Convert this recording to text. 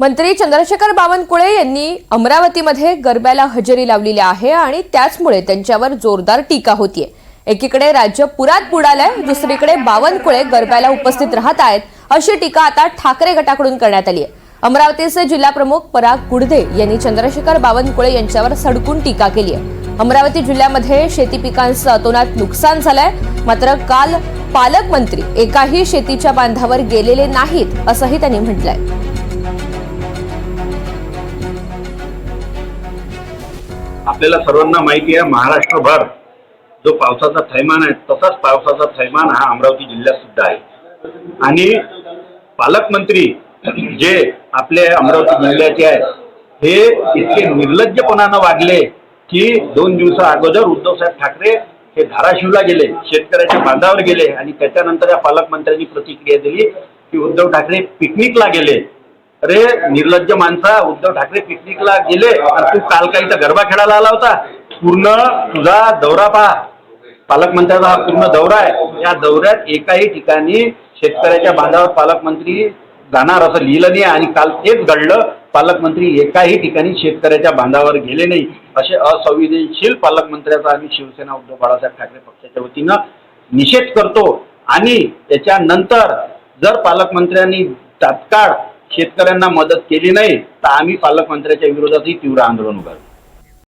मंत्री चंद्रशेखर बावनकुळे यांनी अमरावतीमध्ये गरब्याला हजेरी लावलेली आहे आणि त्याचमुळे त्यांच्यावर जोरदार टीका होतीये. एकीकडे राज्य पुरात बुडालंय दुसरीकडे बावनकुळे गरब्याला उपस्थित राहत आहेत अशी टीका आता ठाकरे गटाकडून करण्यात आली आहे अमरावतीचे जिल्हा प्रमुख पराग गुडदे यांनी चंद्रशेखर बावनकुळे यांच्यावर सडकून टीका केली आहे अमरावती जिल्ह्यामध्ये शेती पिकांचं अतोनात नुकसान झालंय मात्र काल पालकमंत्री एकाही शेतीच्या बांधावर गेलेले नाहीत असंही त्यांनी म्हटलंय. आपल्याला सर्वांना माहिती आहे महाराष्ट्रभर जो पावसाचा थैमान आहे तसाच पावसाचा थैमान हा अमरावती जिल्ह्यात सुद्धा आहे. आणि पालकमंत्री जे आपले अमरावती जिल्ह्याचे आहेत हे इतके निर्लज्जपणानं वागले की दोन दिवसा अगोदर उद्धवसाहेब ठाकरे हे धाराशिवला गेले शेतकऱ्याच्या बांधावर गेले आणि त्याच्यानंतर या पालकमंत्र्यांनी प्रतिक्रिया दिली की उद्धव ठाकरे पिकनिकला गेले. अरे निर्लज्ज माणसा उद्धव ठाकरे पिकनिकला गेले आणि तू काल काही गरबा खेळायला आला होता. पूर्ण तुझा दौरा पहा. पालकमंत्र्याचा हा पूर्ण दौरा आहे. या दौऱ्यात एकाही ठिकाणी शेतकऱ्याच्या बांधावर पालकमंत्री जाणार असं लिहिलं नाही आणि काल तेच घडलं. पालकमंत्री एकाही ठिकाणी शेतकऱ्याच्या बांधावर गेले नाही. असे असंवेदनशील पालकमंत्र्याचा आम्ही शिवसेना उद्धव बाळासाहेब ठाकरे पक्षाच्या वतीनं निषेध करतो. आणि त्याच्यानंतर जर पालकमंत्र्यांनी तात्काळ शेतकऱ्यांना मदत केली नाही तर आम्ही पालकमंत्र्याच्या विरोधातही तीव्र आंदोलन उभारू